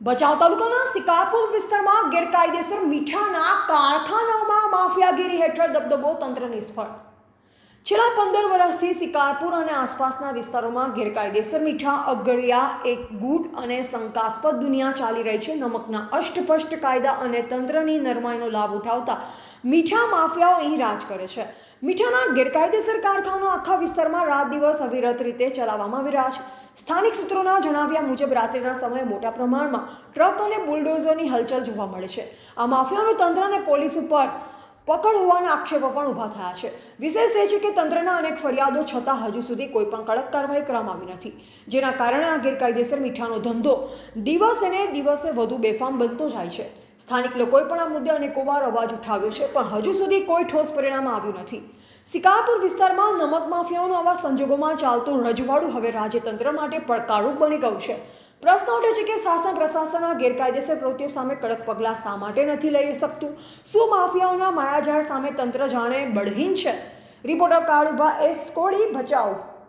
ભચાઉ તાલુકાના સિકારપુર વિસ્તારમાં ગેરકાયદેસર મીઠાના કારખાનામાં માફિયાગીરી હેઠળ દબદબો તંત્ર નિષ્ફળ. છેલ્લા પંદર વર્ષથી શિકારપુર અને આસપાસના વિસ્તારોમાં ગેરકાયદેસર મીઠા અગરિયા એક ગુટ અને શંકાસ્પદ દુનિયા ચાલી રહી છે. નમકના અષ્ટપષ્ટ કાયદા અને તંત્રની નરમાઈનો લાભ ઉઠાવતા મીઠા માફિયાઓ અહીં રાજ કરે છે. મીઠાના ગેરકાયદેસર કારખાનો આખા વિસ્તારમાં રાત દિવસ અવિરત રીતે ચલાવવામાં આવી રહ્યા છે. સ્થાનિક સૂત્રોના જણાવ્યા મુજબ, રાત્રિના સમયે મોટા પ્રમાણમાં ટ્રક અને બુલડોઝરની હલચલ જોવા મળે છે. આ માફિયાનું તંત્ર અને પોલીસ ઉપર પકડ હોવાના આક્ષેપો પણ ઊભા થયા છે. વિશેષ એ છે કે તંત્રના અનેક ફરિયાદો છતાં હજુ સુધી કોઈ પણ કડક કાર્યવાહી કરવામાં આવી નથી. જેના કારણે આ ગેરકાયદેસર મીઠાનો ધંધો દિવસે ને દિવસે વધુ બેફામ બનતો જાય છે. સ્થાનિક લોકોએ પણ આ મુદ્દે અનેકોવાર અવાજ ઉઠાવ્યો છે, પણ હજુ સુધી કોઈ ઠોસ પરિણામ આવ્યું નથી. સિકારપુર વિસ્તારમાં નમક માફિયાઓનું આવા સંજોગોમાં ચાલતું રજવાડું હવે રાજ્યતંત્ર માટે પડકારરૂપ બની ગયું છે. પ્રશ્ન ઉઠે છે કે શાસન પ્રશાસન આ ગેરકાયદેસર પ્રવૃત્તિઓ સામે કડક પગલાં શા માટે નથી લઈ શકતું? શું માફિયાઓના માયાજાળ સામે તંત્ર જાણે બળહીન છે? રિપોર્ટર કાળુભા, એસ કોડી, ભચાઉ.